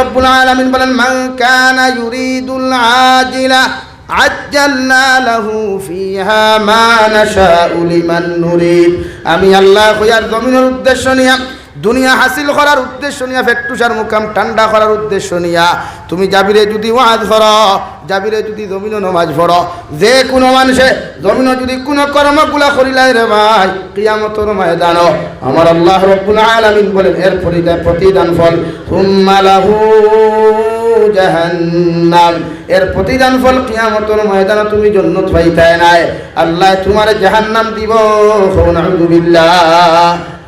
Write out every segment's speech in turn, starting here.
রব্বুল আলামিন বলেন, মান কানা ইউরিদুল আজিলা, আজ্জালনা লাহু ফিহা মা নাশাউ লিমান নুরিদ। আমি আল্লাহ কইয়ার জমিনের উদ্দেশ্য নিয়া দুনিয়া হাসিল করার উদ্দেশ্য নিয়া ফেকটুসার মুকাম ঠান্ডা করার উদ্দেশ্য নিয়া। তুমি যাবিরে যদি ওয়াজ কর যাবিরে যদি জমিন নমাজ পড়, যে কোনো মানুষে জমিন যদি কোনো কর্মগুলা করিলাই রে ভাই, কিয়ামতর ময়দান আমার আল্লাহ রব্বুল আলামিন বলেন, এর প্রতিদান প্রতিদান ফল, হুম্মা লাহু জাহান্নাম। এর প্রতিদান ফল কিয়ামতর ময়দানে তুমি জন্নত পাইতাই নাই। আল্লাহ তোমার জাহান্নাম দিব। নাউযুবিল্লাহ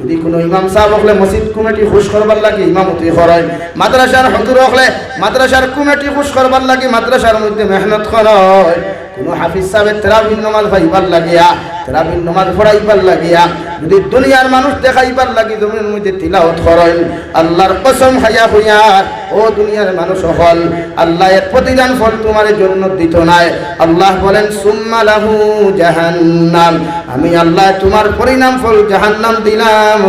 যদি কোনো ইমাম সাহেব হলে মসজিদ কমিটি খুশ করবার লাগে ইমামতি করেন মাদ্রাসার হজুর হলে মাদ্রাসার কমিটি খুশ করবার লাগে মাদ্রাসার মধ্যে মেহনত করেন কোনো হাফিজ সাহেবের তেরাবিন নমাজ ভাইবার লাগিয়া তেরাবিন নমাজ পড়াইবার লাগিয়া, যদি দুনিয়ার মানুষ দেখাইবার লাগি জমির মধ্যে তিলাওত করেন, আল্লাহর কসম হাইয়া হইয়ার ও দুনিয়ার মানুষ হল, আল্লাহ এর প্রতিদান ফল তোমার জন্য দিত নাই। আল্লাহ বলেন, সুম্মা লাহু জাহান্নাম। আমি আল্লাহ তোমার পরিণাম ফল জাহান্নাম দিলাম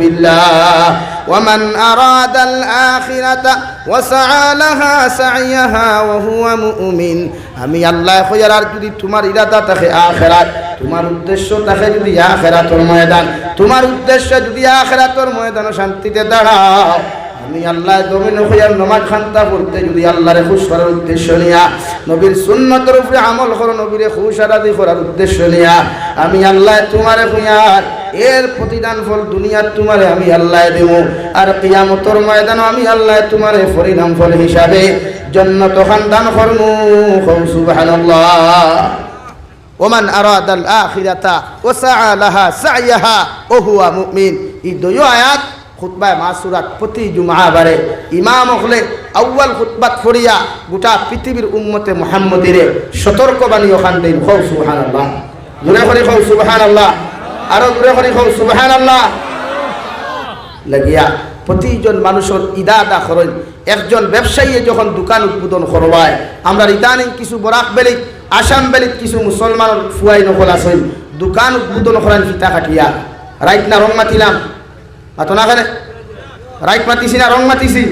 বিল্লাহ। ومن أراد الآخرة وسعى لها سعيها وهو مؤمن আমি আল্লাহ খোঁজার আর যদি তোমার ইরাদা থাকে আখেরাত তোমার উদ্দেশ্য থাকে যদি আখেরাতর ময়দান তোমার উদ্দেশ্য যদি আখেরাতর ময়দান শান্তিতে দাঁড়াও আমি আল্লাহ জমিন হইয়ার নমাজ খান্তা পড়তে যদি আল্লাহরে খুশ করার উদ্দেশ্য নিয়া নবীর সুন্নতের উপরে আমল করো নবীরে খুশ আরাদি করার উদ্দেশ্য নিয়া আমি আল্লাহ তোমারে হইয়ার এর প্রতিদান ফল দুনিয়ার তোমারে আমি আল্লাহ দেব। আর কিয়ামতর ময়দান আমি আল্লাহ তোমারে পরিণাম ফল হিসাবে। জন্নত খান দান করমু সুবহানাল্লাহ। ওমান আরাদাল আখিরাতা ওয়াসআ লাহা সাইয়াহা ওয়া হুয়া মুমিন। এই দুই আয়াত খুতবায় মাসুরাত প্রতি জুমা বারে। ইমাম হলে আউ্বাল খুতবাত ফরিয়া গোটা পৃথিবীর উম্মতে মোহাম্মদিরে সতর্কবাণী ওখান দিন হৌ সুবহান আল্লাহ দূরে করি হৌ সুবহান আরও দূরে করি হৌ সুবহান আল্লাহ লাগিয়া প্রতিজন মানুষের ইদাদা করেন একজন ব্যবসায়ী যখন দোকান উদ্বোধন করবায়, আমরা ইদানিং কিছু বরাক বেলিক আসাম বেলিক কিছু মুসলমানের ফুয়াই নকল আছেন। দোকান উদ্বোধন করেন ফিতা কাটিয়া রাইট না রং মাতিলাম। মাতো না কেন? রাইট মাতিছি না, রং মাতিছি।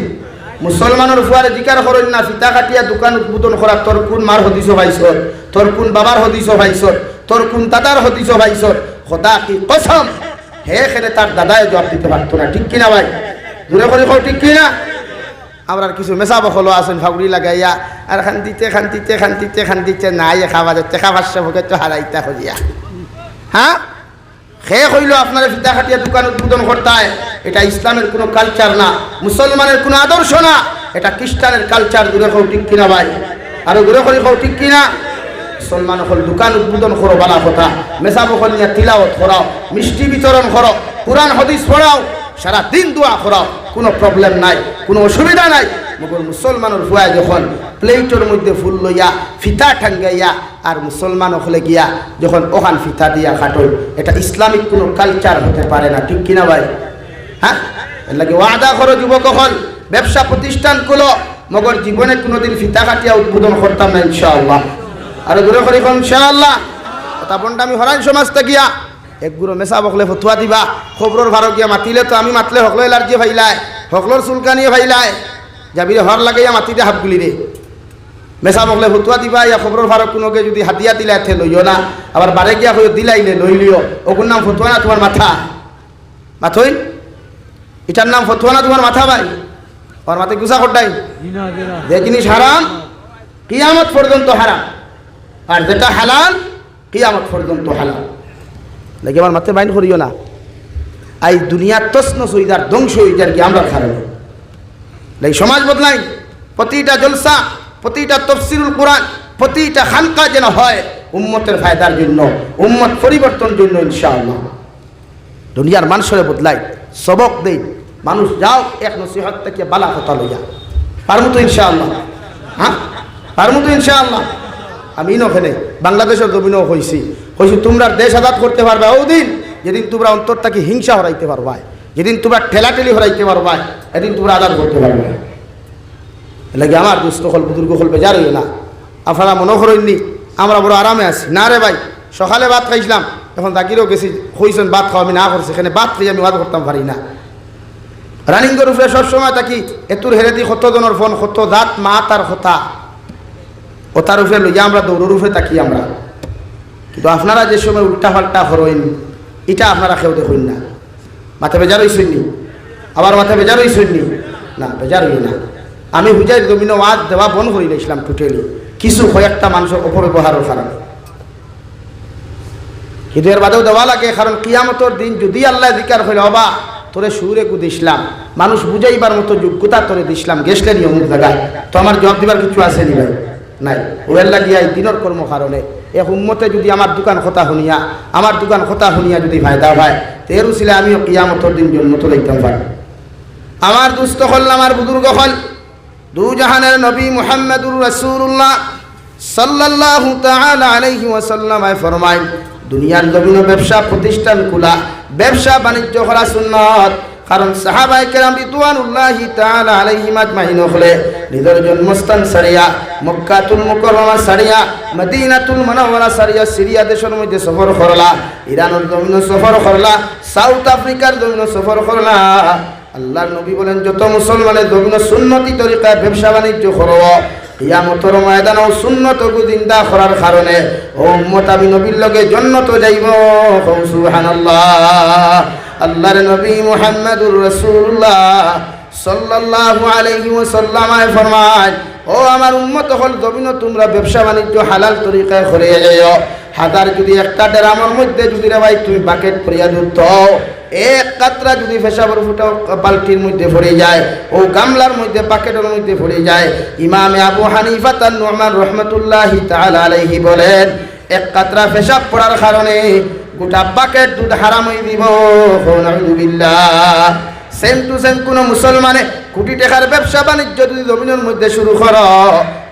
মুসলমানের ফুয়ারে জিকার করেন না, ফিতা কাটিয়া দোকান উদ্বোধন করা তোর কোন মার হদিস ভাইসর তোর কোন বাবার হদিস ভাইসর তোর কোন দাদার হদিস ভাইসর খোদা কি কসম। হে খেলে তার দাদায় জবাব দিতে পারতো না। ঠিক কিনা ভাই? দূরে করে কও, ঠিক কিনা? আমরা কিছু মেসা বখলো আছেন, ফাগুড়ি লাগাইয়া। আর খান্দিতে খান্দিতে খান্দিতে খান্দিতে নাই খাওয়া যাচ্ছে খাবার সে ভোগে তো হারাইতা হইয়া হ্যাঁ খেয়ে হইল আপনার ফিতা খাটিয়া দোকান উদ্বোধন করতায়। এটা ইসলামের কোনো কালচার না, মুসলমানের কোনো আদর্শ না। এটা খ্রিস্টানের কালচার দূরে কও, ঠিক কিনা ভাই? আরও দূরে করে কও, ঠিক কিনা? মুসলমান হল দোকান উদ্বোধন করো বালা কথা। মেসা বখল নিয়ে তিলাওত করাও, মিষ্টি বিতরণ করো, কোরআন, হদিস পড়াও, সারা দিন দোয়া করাও। কোনো প্রবলেম নাই, কোনো অসুবিধা নাই। মগর মুসলমানের ফুয়া যখন প্লেটের মধ্যে ফুল লইয়া ফিতা ঠাঙ্গাইয়া আর মুসলমান হলে গিয়া যখন ওখান ফিতা দিয়া খাটল এটা ইসলামিক কোনো কালচার হতে পারে না, ঠিক কিনা ভাই? হ্যাঁ? লাগে ওয়াদা করো যুবক হল, ব্যবসা প্রতিষ্ঠানগুলো মগর জীবনে কোনোদিন ফিতা কাটিয়া উদ্বোধন করতাম না ইনশাআল্লাহ। আর দূরে করি ইনশাআল্লাহ। কথা বন্ডা আমি হরাই সমাজতে গিয়া। এক গুরু মেসা বকলে ফতুয়া দিবা। খবরের ভারত গিয়া মাতিলে তো আমি মাতলে হকলো এলার্জি ভাইলায় হকলোর চুলকানিয়ে ভাইলায় যাবি হর লাগাইয়া মাতি দে হাত গুলি রে মেসা বকলে ফতুয়া দিবা ইয়া খবরের ভারত কোনোকে যদি হাতিয়া দিলে এতে লইও না। আবার বারে গিয়া হয়ে দিলাইলে লই লিও। ওগুর নাম ফতুয়া না তোমার মাথা? মাথই এটার নাম ফতুয়া না তোমার মাথা ভাই? আমার মাথায় গুসা করটাই যে জিনিস হারাম কিয়ামত পর্যন্ত হারাম আর যেটা হালাল, কিয়ামত পর্যন্ত হালাল। লাগে আমার মাথায় বাইন করিও না? আই দুনিয়ার তসন সইদার ধ্বংস যার কি আমরা খারাপ লাগে সমাজ বদলাই প্রতিটা জলসা, প্রতিটা তফসিরুল কোরআন, প্রতিটা খানকা যেন হয় উম্মতের ফায়দার জন্য, উম্মত পরিবর্তনের জন্য, ইনশাআল্লাহ। দুনিয়ার মানুষের বদলাই সবক দেই। মানুষ যাও, এক নসিহত থেকে বালা কথা লইয়া। পারমু তো ইনশাআল্লাহ? হ্যাঁ? পারমু তো ইনশাআল্লাহ? আমি নখানে বাংলাদেশের জমিনও হয়েছি হয়েছি তোমরা দেশ আজাদ করতে পারবে ওদিন, যেদিন তোমরা অন্তর থেকে হিংসা হরাইতে পারবা যেদিন তোমরা ঠেলাঠেলি হরাইতে পারবা এদিন তোমরা আজাদ করতে পারবে। লাগে আমার দুস্থ হল বুজুর্গ হল বেজার হইও না। আপনারা মনে করেননি, আমরা বড় আরামে আছি। না রে ভাই, সকালে ভাত খাইছিলাম, এখন তাকিরেও গেছি হইছেন ভাত খাওয়া আমি না করছি, এখানে ভাত খাই আমি ভাত করতাম পারি না। রানিংয়ের উপরে সবসময় থাকি এতুর হেরেদি কত জনের ফোন, কত দাঁত মা তার কথা। ও তার উপরে লইয়া আমরা দৌড়ের উপরে থাকি আমরা। কিন্তু আপনারা যে সময় উল্টা পাল্টা হরইন, এটা আপনারা কেউ দেখুন না। মাথা বেজার হইছেন নি? আবার মাথা বেজার হইছেন নি? বেজার হই না। আমি বুঝাই জমিন ওয়াজ দেওয়া বন্ধ করে দিয়েছিলাম টোটালি কিছু কয়েকটা মানুষের অপব্যবহারের কারণে। কিন্তু এর বাদেও দেওয়া লাগে, কারণ কিয়ামতর দিন যদি আল্লাহ দিকার হইলে অবা, তোরে সুরে কু দিছিলাম। মানুষ বুঝাইবার মতো যোগ্যতা তোরে দিছিলাম। গেছলে নি অমুক জায়গায়। তো আমার জবাব দিবার কিছু আছে নি ভাই? নাই। ওয়ের লাগিয়া এই দিনের কর্ম কারণে এক উম্মতে যদি আমার দোকান কথা শুনিয়া আমার দোকান কথা শুনিয়া যদি ফায়দা হয় তো এর উচিলে আমিও কিয়ামতর দিন জন্মত লইতাম পারি আমার দুস্থ হল আমার বুজুর্গ হল। দু জাহানের নবী মুহাম্মদুর রাসূলুল্লাহ সাল্লাল্লাহু তাআলা আলাইহি ওয়াসাল্লাম ফরমায় দুনিয়ার জমিন ব্যবসা প্রতিষ্ঠান খোলা ব্যবসা বাণিজ্য করা সুন্নত। কারণ সাহাবাই কেরাম রিদওয়ানুল্লাহি তাআলা আলাইহিম আজমাইন হলে নিজের জন্মস্থান সারিয়া, মক্কাতুল মুকাররমা সারিয়া, মদিনাতুল মুনাওয়ারা সারিয়া সিরিয়া দেশের মধ্যে সফর করলা, ইরানের জমিন সফর করলা, সাউথ আফ্রিকার জমিন সফর করলা। আল্লাহর নবী বলেন, যত মুসলমানের জমিন সুন্নতি তরিকায় ব্যবসা বাণিজ্য করব ইয়ামতর ময়দান ও সুন্নত গু জিন্দা করার কারণে ও উম্মত আমি নবীর লগে জন্নত যাইব। সুবহানাল্লাহ। আল্লাহর নবী মুহাম্মদুর রাসূলুল্লাহ সাল্লাল্লাহু আলাইহি ওয়াসাল্লাম ফরমায়, ও আমার উম্মত, হল জমিন তোমরা ব্যবসা বাণিজ্য হালাল তরিকায় করে যাইও হাজার যদি একটা ড্রামের মধ্যে যদি রে ভাই তুমি বাকেট পরিয়া দুধ এক কাতরা যদি ফেসাবর ফুটাও, বালতির মধ্যে পড়ে যায় ও গামলার মধ্যে, বাকেটের মধ্যে পড়ে যায়। ইমামে আবু হানিফা তার নোমান রহমতুল্লাহ তাআলা আলাইহি বলেন, এক কাতরা ফেসাব পড়ার কারণে গোটা বাকেট দুধ হারাম হয়ে দিব সেম টু সেম কোনো মুসলমানে কোটি টাকার ব্যবসা বাণিজ্য যদি জমিনের মধ্যে শুরু করো,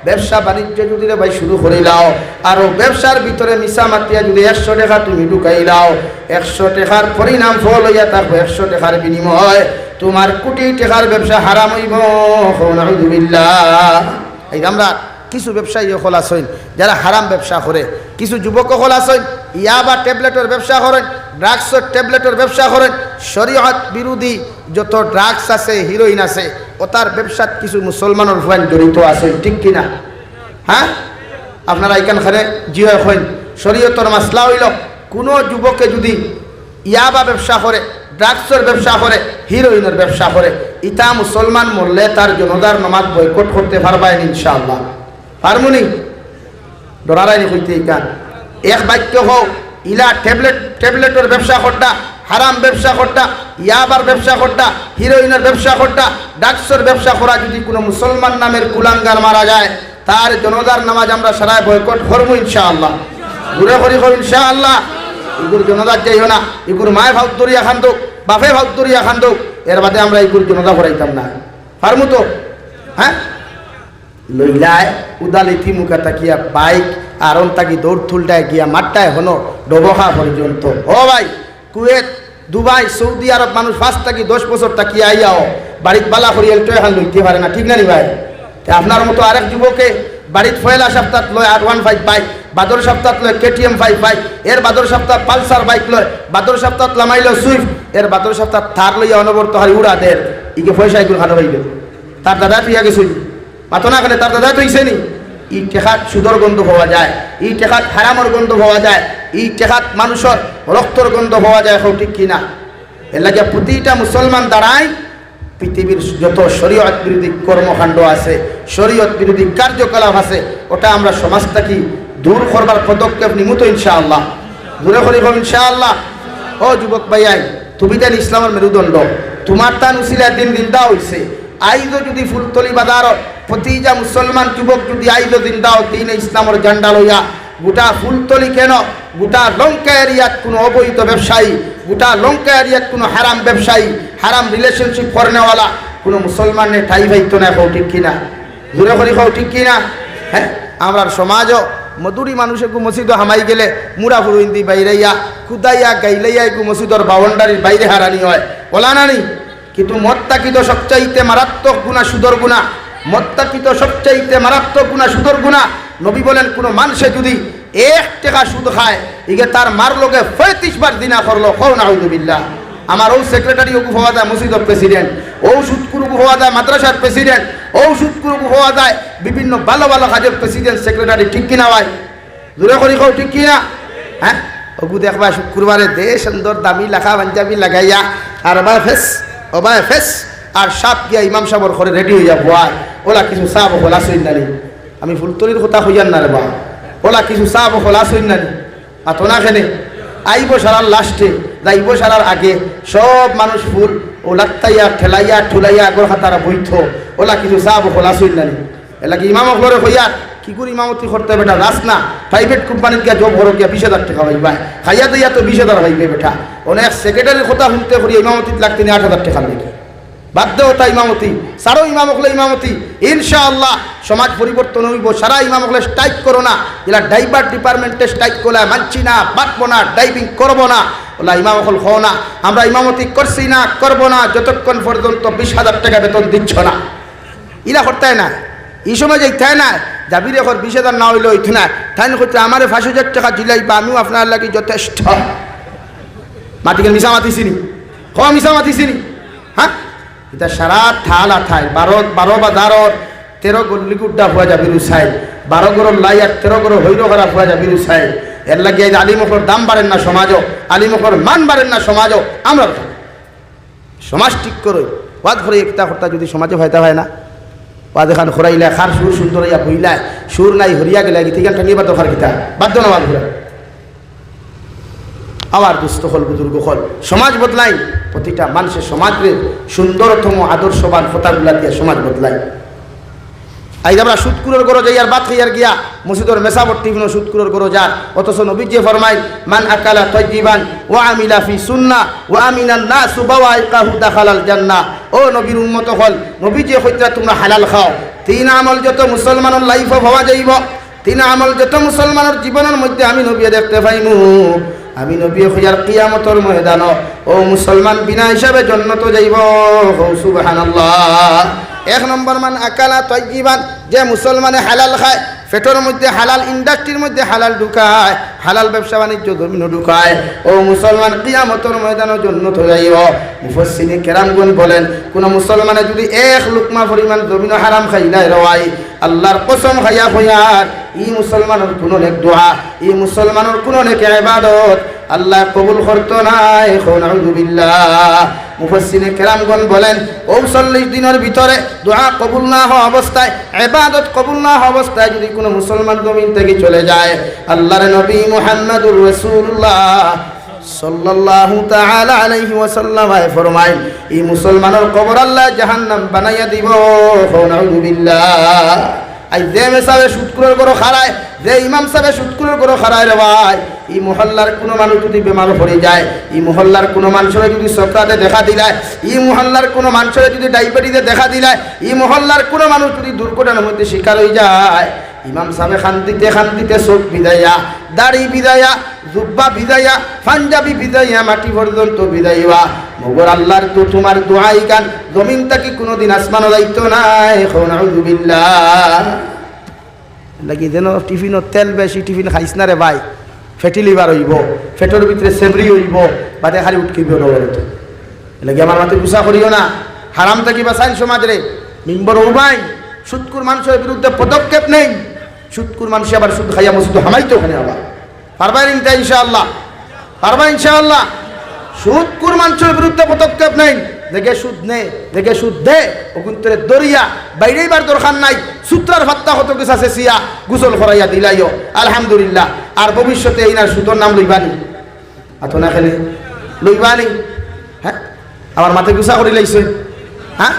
ব্যবসা বাণিজ্য যদি ভাই শুরু করে লাও আর ব্যবসার ভিতরে মিশা মাতিয়া যদি একশো টাকা তুমি ঢুকাই লাও একশো টাকার পরিণাম ফল হইয়া থাকব একশো টাকার বিনিময়। তোমার কোটি টাকার ব্যবসা হারাম হইব। এই আমরা কিছু ব্যবসায়ী হল আসইন যারা হারাম ব্যবসা করে। কিছু যুবক হল আসইন ইয়া বা ট্যাবলেটের ব্যবসা করেন ড্রাগসের ট্যাবলেটের ব্যবসা করেন, শরীয়ত বিরোধী যত ড্রাগস আছে, হিরোইন আছে, ও তার ব্যবসাত কিছু মুসলমানের ফাইন জড়িত আছে, ঠিক কিনা? হ্যাঁ? আপনারা এখানখানে জিও হইন শরীয়তর মাসলা হইল, কোনো যুবকে যদি ইয়াবা ব্যবসা করে ড্রাগসের ব্যবসা করে হিরোইনের ব্যবসা করে, ইতা মুসলমান মরলে তার জনতার নমাজ বয়কট করতে পারবেন ইনশাআল্লাহ। পারমুনি ডরারাইনি কইতে ইকান এক বাক্য হোক ইলা ট্যাবলেট ট্যাবলেটের ব্যবসা করটা হারাম ব্যবসা করটা ইয়াবার ব্যবসা করটা হিরোইনের ব্যবসা করটা ডাক্সের ব্যবসা করা যদি কোনো মুসলমান নামের কুলাঙ্গার মারা যায় তার জনতার নামাজ আমরা সারায় বয়কট করব ইনশাআল্লাহ। ঘুরে করি করি ইনশাআল্লাহ। ইগুর জনতার যাইও না ইগুর মায় দরিয়া খান দোক বাপে ভাব দরিয়া খান দোক এর বাদে আমরা ইগুর জনতা করাইতাম না। পারমু তো? হ্যাঁ? লইলায় উদালিতি মুখে তাকিয়া, বাইক আর তাকি দৌড় থুলটায় গিয়া মাঠটায় হনো ডবখা পর্যন্ত। ও ভাই, কুয়েত, দুবাই, সৌদি আরব মানুষ ফার্স্ট থাকি দশ বছর তাকিয়া আইয়াও, বাড়িত বালা করি একটু এখন লইতে পারে না, ঠিক না নি ভাই? আপনার মতো আরেক যুবকে বাড়িত ফয়লা সপ্তাহ লয় আর ওয়ান ফাইভ বাইক বাদর সপ্তাহ লয় কেটিএম ফাইভ বাইক, এর বাদর সপ্তাহ পালসার বাইক লয় বাদর সপ্তাহ লামাইল সুইফট, এর বাদর সপ্তাহ থার লইয়া অনবর্ত হারি উড়া দের ইকে পয়সা এগুলো খানো হইবে তার দাদা তুই আগে পাতো না খেলে তার দাদা তুইছে নি। ই টেকাত সুদর গন্ধ পাওয়া যায়, ই টেকাত হারামর গন্ধ পাওয়া যায়, ই টেকাত মানুষের রক্তর গন্ধ পাওয়া যায় হোক ঠিক কিনা। এর লাগে প্রতিটা মুসলমান দাঁড়ায় পৃথিবীর যত শরীয়ত বিরোধী কর্মকাণ্ড আছে শরীয়ত বিরোধী কার্যকলাপ আছে, ওটা আমরা সমাজ থেকে দূর করবার পদক্ষেপ নিমুত ইনশাআল্লাহ। দূরে করি ইনশাআল্লাহ। ও যুবক ভাইয়াই, তুমি দেন ইসলামের মেরুদণ্ড তোমার তান উসিলা দিন দিনটা হইছে আইজো যদি ফুলতলি বাজার প্রতিটা মুসলমান যুবক যদি আইল দিন দাও দিন ইসলামের ঝান্ডা লইয়া, গোটা ফুলতলি কেন? গোটা লঙ্কা এরিয়াত কোনো অবৈধ ব্যবসায়ী, গোটা লঙ্কা এরিয়াত কোনো হারাম ব্যবসায়ী, হারাম রিলেশনশিপ করনেওয়ালা কোনো মুসলমানের ঠাই ভাইতো না খাও ঠিক কিনা? দূরে করি খাও ঠিক কিনা? হ্যাঁ? আমরা সমাজও মধুরী মানুষে গু মসজিদ হামাই গেলে মুরা ফুরুইন্দি বাইরাইয়া, কুদাইয়া গাইলাইয়া গু মসজিদর বাউন্ডারির বাইরে হারানি হয়। ওলা নানি, কিন্তু মত্তাকিত সবচাইতে মারাত্মক গুণা, সুদর গুণা মত্তাকিত সবচাইতে মারাত্মক গুণা, সুদর গুণা। নবী বলেন, কোনো মানুষে যদি এক টাকা সুদ খায় ইগে তার মার লোকে পঁয়ত্রিশ বার দিনা করল কৌ না আমার ও সেক্রেটারি ওকু হওয়া যায় মসজিদের প্রেসিডেন্ট ও সুৎকুর হওয়া যায় মাদ্রাসার প্রেসিডেন্ট ও সুৎকুর হওয়া যায় বিভিন্ন ভালো ভালো কাজের প্রেসিডেন্ট, সেক্রেটারি, ঠিক কিনা ভাই? দূরে করি কও, ঠিক কিনা? হ্যাঁ? ওগু দেখবা, শুক্রবারে দে সুন্দর, দামি, লেখা, পাঞ্জাবি লাগাইয়া, আর বা ফেস ও বা ফেস, আর সাপ গিয়া ইমাম সাহর ঘরে রেডি হইয়া বয়। ওলা কিছু সাপ হলা সৈন্যানি আমি ফুলতলির কথা হইয়ান না রে বা ওলা কিছু সাপ হলা সৈন্যানি আর তো না খেনে আইব সারার লাস্টে যাইব সারার আগে সব মানুষ ফুল ও লাত্তাইয়া ঠেলাইয়া, ঠুলাইয়া আগর হাতারা বইথ ওলা কিছু সাপ হলা সৈন্যানি এলা কি ইমাম ঘরে হইয়া কি করে ইমামতি করতে বেটা? রাস না। প্রাইভেট কোম্পানির গিয়া জব করো গিয়া বিশ হাজার টাকা পাইবা খাইয়া দিয়া তো বিশ হাজার পাইবে বেটা। অনেক সেক্রেটারির কথা শুনতে করি ইমামতিত লাগতে আট হাজার টাকা দেখি বাধ্যতা ইমামতি, সারো ইমাম হলে ইমামতি। ইনশাআল্লাহ, সমাজ পরিবর্তন হইব, সারা ইমাম হলে স্ট্রাইক করো না। এলা ড্রাইভার ডিপার্টমেন্টে স্ট্রাইক করলে মানছি না, বাঁচবো না ড্রাইভিং করব না। ওলা ইমাম হল হও না, আমরা ইমামতি করছি না, করব না, যতক্ষণ পর্যন্ত বিশ হাজার টাকা বেতন দিচ্ছ না। ইরা করতে না এই সময় যে তাই না যাবি এখন বিশ হাজার না হইলে ওইথ না তাই করতে আমার পাঁচ হাজার টাকা দিলাই বা আমিও আপনার লাগি যথেষ্ট। মাটিকে মিশা মাতিছিনি হ মিশা মাতিছিনি হ্যাঁ? এটা সারা ঠাল আঠাই বারো বারো বা দারর তেরো গল্লি গুড্ডা হওয়া যাবি রুসাই বারো গরম লাই আর তেরো গরম হৈর করা হওয়া যাবি রুসাই এর লাগে আলিমকর দাম বাড়েন না সমাজও আলিমকর মান বাড়েন না সমাজও, আমরা সমাজ ঠিক করো ওয়াদ করে একটা কর্তা যদি সমাজে ফায়দা হয় না? ওয়াদ এখান খরাইলে, খার সুর সুন্দর ইয়া বইলা সুর নাই হরিয়া গেলে গীতি গান টাঙ্গিবার দরকার কিতা বাধ্য না ওয়াদ ঘুরা আবার দুস্থ হল বুজুর্গ হল। সমাজ বদলাই, প্রতিটা মানুষের সমাজের সুন্দরতম, আদর্শবান ফতাগুলা দিয়ে সমাজ বদলাই। আই আমরা সুৎকুরের গরো যাই আর বাদ খাইয়ার গিয়া, মসজিদর মেসাবর্তী কোনো সুৎকুরের গরো যা অথচ নবীজি ফরমাই মান আকালা তজ্জিবান ও আমিলা ফি সুন্না ও আমিনান না সুবাওয়া ইকাহু দাখালাল জান্না। ও নবীর উন্মত হল, নবীজি হইতরা তোমরা হালাল খাও। তিন আমল যত মুসলমানের লাইফ হওয়া যাইব, তিন আমল যত মুসলমানের জীবনের মধ্যে আমি নবী দেখতে পাইমু। আমি নবী হইয়ার কিয়ামতর ময়দান ও মুসলমান বিনা হিসাবে জন্নত যাইব। সুবহানাল্লাহ। এক নম্বর, মান আকালা তৈজিবান যে মুসলমানে হালাল খায় পেটের মধ্যে হালাল, ইন্ডাস্ট্রির মধ্যে হালাল ঢুকায়, হালাল ব্যবসা বাণিজ্য জমিন ঢুকায়, ও মুসলমান কিয়ামতর ময়দানের জন্য তো যাইব। মুফসিনী কেরামগুন বলেন, কোন মুসলমানে যদি এক লুকমা পরিমাণ জমিন হারাম খাই নাই রওয়াই, আল্লাহর কসম খাইয়া হইয়ার। ই মুসলমানের কোনো নেক দোয়া ই মুসলমানের কোনো নেক ইবাদত আল্লাহ কবুল করতো নাই। নাউযুবিল্লাহ মুফাসসিনে কেরামগণ বলেন, ও চল্লিশ দিনের ভিতরে দোয়া কবুল না হওয়া অবস্থায় এবাদত কবুল না হওয়া অবস্থায় যদি কোনো মুসলমান জমিন থেকে চলে যায়, আল্লাহর নবী মুহাম্মদুর রাসূলুল্লাহ সাল্লাল্লাহু তাআলা আলাইহি ওয়াসাল্লাম ফরমায় এই মুসলমানের কবর আল্লাহ জাহান্নাম বানাইয়া দিব। নাউযুবিল্লাহ আই যে মেসাবে সুৎকুরের গরো খারায় যে ইমাম সাহেব সুৎকুরের গরো খারায় রে ভাই, এই মহল্লার কোনো মানুষ যদি বেমার পড়ে যায়, এই মহল্লার কোনো মানুষের যদি সপ্তাহে দেখা দিলায়, এই মহল্লার কোনো মানুষের যদি ডায়াবেটিসে দেখা দিলায়, এই মহল্লার কোনো মানুষ যদি দুর্ঘটনার মধ্যে শিকার হয়ে যায়, ইমাম সাহেব খান্তিতে খান্তিতে চোখ বিদায়া, দাড়ি বিদায়া, জুব্বা বিদায়া, পাঞ্জাবি বিদায়া, মাটি পর্যন্ত বিদাইবা মগর আল্লাহর তো তোমার দোয়াই গান। জমিন তাকে কোনোদিন আসমানো দায়িত্ব নাই? এখন লাগি যেন টিফিনত তেল বেশি, টিফিন খাইছ না রে ভাই। ফেটি লিভার হইব ফেটর ভিতরে সেবরি হইব, বাদে খালি উঠকিব নগরত লাগি আমার মাতে গুসা করিও না? হারাম থাকি বাসাইন সমাজ রে মিম্বর উবাই সুৎকুর মানুষের বিরুদ্ধে পদক্ষেপ নেই। সুৎকুর মানুষ আবার সুদ খাইয়া মসুদ হামাইতো ওখানে আবার। পারবেন ইনতা ইনশাআল্লাহ? পারবা ইনশাআল্লাহ? সুদকুর মানুষের বিরুদ্ধে পদক্ষেপ নেই। দেখে সুদ নে, দেখে সুদ দে। ওগুন্তরে দরিয়া বাইরেইবার দরকার নাই। সূত্রার ভাত্তা কত কিছু আছে সিয়া? গুসল করাইয়া দিলাইও। আলহামদুলিল্লাহ। আর ভবিষ্যতে এই না সুতোর নাম লইবানি আতো না খেলে। লইবানি হ্যাঁ? আমার মাথায় গুসা করে লাইছে। হ্যাঁ?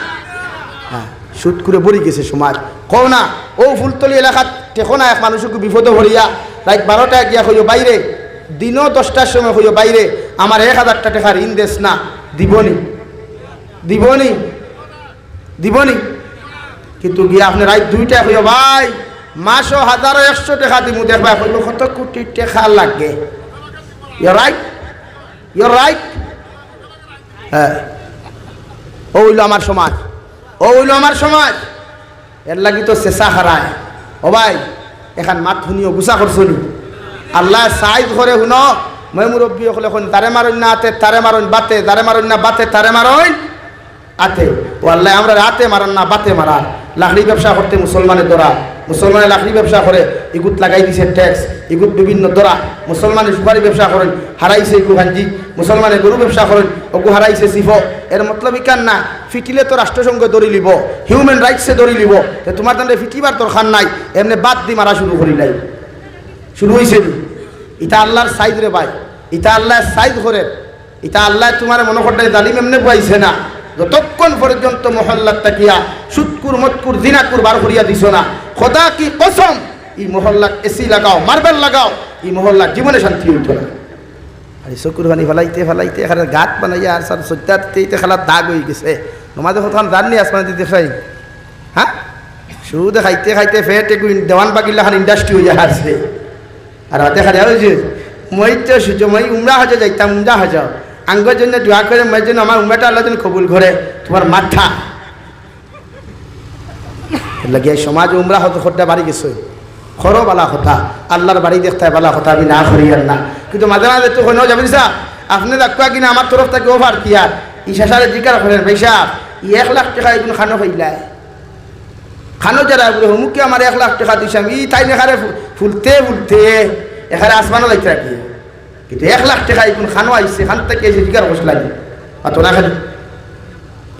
হ্যাঁ সুদ করে বলি গেছে সমাজ। কও না, ও ফুলতলি এলাকাত টেকো না, এক মানুষকে বিপদে ভরিয়া। রাত বারোটায় গিয়া হইও বাইরে দিনও দশটার সময় হইও, বাইরে আমার এক হাজারটা টাকা ঋণ দেশ না। দিবনি। দিবনি। দিবনি। কিন্তু গিয়া আপনি রাত দুইটায় হইও, ভাই মাসও হাজারো একশো টাকা দিব দেখবা, হইল কত কোটি টাকা লাগে। ইয় রাইট ইয় রাইট হ্যাঁ। ও আমার সমাজ। ও হইল আমার সমাজ। এর লাগি তো চেঁচা হারায়। ও ভাই, এখান মাত শুনিও, গুছা করছনি আল্লাহ সাইজ করে শুন। মই মুরব্বী হলে এখন তারে মারুন না আতে তারে মারুন বাতে তারে মারুন না বাতে তারে মারুন আতে। ও আল্লাহ আমরা রাতে মারান না বাতে মারান লাকড়ি ব্যবসা করতে মুসলমানের দোরা মুসলমানের লাকড়ি ব্যবসা করে, ইগুত লাগাই দিছে ট্যাক্স, ইগুত বিভিন্ন দোরা মুসলমানে সুপারি ব্যবসা করেন, হারাইছে ইগু হাঞ্জি মুসলমানে গরু ব্যবসা করেন ওগু হারাইছে সিফ এর মতলব ইকান না, ফিটিলে তো রাষ্ট্রসংঘ দড়ি লিব হিউম্যান রাইটসে দড়ি লিব। তোমার তান্ডে ফিটিবার দরকার নাই, এমনি বাদ দি মারা শুরু করিলাই। শুরু হয়েছে ইটা আল্লাহর সাইদ রে ভাই। ইটা আল্লাহর সাইদ করে ইটা আল্লাহ তোমার মনে করতে জালিম এমনি পাইছে না। যতক্ষণ পর্যন্ত মহল্লার তাকিয়া সুৎকুর মতকুর দিনাকুর বার করিয়া দিছ না, খোদা কি কসম, এই মহল্লার এসি লাগাও, মার্বেল লাগাও, এই মহল্লার জীবনে শান্তি উঠত না। আর চকুর পানি ফেলাইতে ফেলাইতে, এখানে গাত বানাইয়া আর সার সত্যাতে খেলার দাগ হয়ে গেছে। নমাজে কোথাও জাননি আসমানে দিতে চাই। হ্যাঁ? শুধু খাইতে খাইতে ফেট একটু দেওয়ান বাগিলা খান ইন্ডাস্ট্রি হয়ে আসছে আর হাতে খালি হয়েছে মই তো সূর্য, মই উমরা হাজা যাইতাম, উমরা হাজা। আঙ্গর জন্য দোয়া করে, মই জন্য আমার উমরাটা আল্লাহ যেন কবুল করে। তোমার মাথা। লাগিয়ে সমাজ উমরা হতে খোদ্দা বাড়ি গেছে। খরো বালা কথা আল্লাহর বাড়ি দেখতে বালা কথা আমি না করি আর না। কিন্তু মাঝে মাঝে তো হইনাও যাবেন সা আপনি দেখবা কিনা, আমার তরফ থেকে ওভার কিয়ার ইশা সারে জিকার করেন পয়সা ই এক লাখ টাকা এগুলো খানো খাইলায় খানো যারা বলে হুমুকে আমার এক লাখ টাকা দিছাম ই তাই এখানে ফুলতে ফুলতে এখানে আসমানও লাগতে রাখি। কিন্তু এক লাখ টাকা এখন খানো আইসে খান থেকে এসে জিকার বসে লাগে। অত না খালি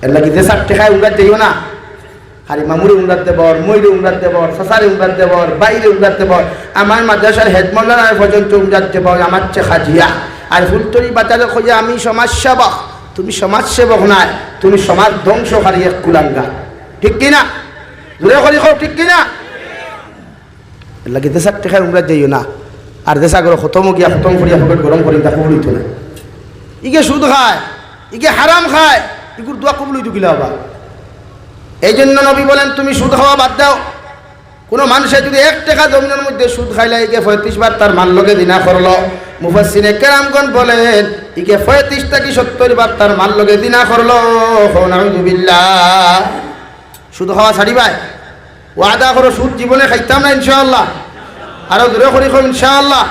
এর লাগি যে ষাট টাকায় উঙ্গার যাইও না। খালি মামুরে উঙ্গার দেবর ময়ূরে উঙ্গার দেবর সাসারে উঙ্গার দেবর বাইরে উঙ্গার দেবর আমার মাদ্রাসার হেডমন্ডার পর্যন্ত উঙ্গার দেবর আমার চে খাজিয়া। আর ফুলতরি বাজারে খোঁজে আমি সমাজসেবক, তুমি সমাজসেবক নাই, তুমি সমাজ ধ্বংসকারী এক কুলাঙ্গা। ঠিক কিনা? জোরে করি খাও ঠিক কিনা? লাগে দেশার টেকায় উমরা যাইও না। আর দেশা করে খতম গিয়া খতম করিয়া পকেট গরম করি তা কবুল হইতো না। ইগে সুদ খায়, ইগে হারাম খায়, ইগুর দোয়া কবুল হইতো গিলা আবার? এই জন্য নবী বলেন, তুমি সুদ খাওয়া বাদ দাও। কোনো মানুষে যদি এক টাকা জমিনের মধ্যে সুদ খাইলে ইকে পঁয়ত্রিশ বার তার মান লগে দিনা করল। মুফাসিনে কেরামগণ বলেন ইকে পঁয়ত্রিশ থেকে সত্তর বার তার মান লগে দিনা করল? নাউজুবিল্লাহ। সুদ খাওয়া ছাড়িবাই। ওয়াদা করো সুদ জীবনে খাইতাম না ইনশাআল্লাহ। আরও দূরে করি ইনশাআল্লাহ।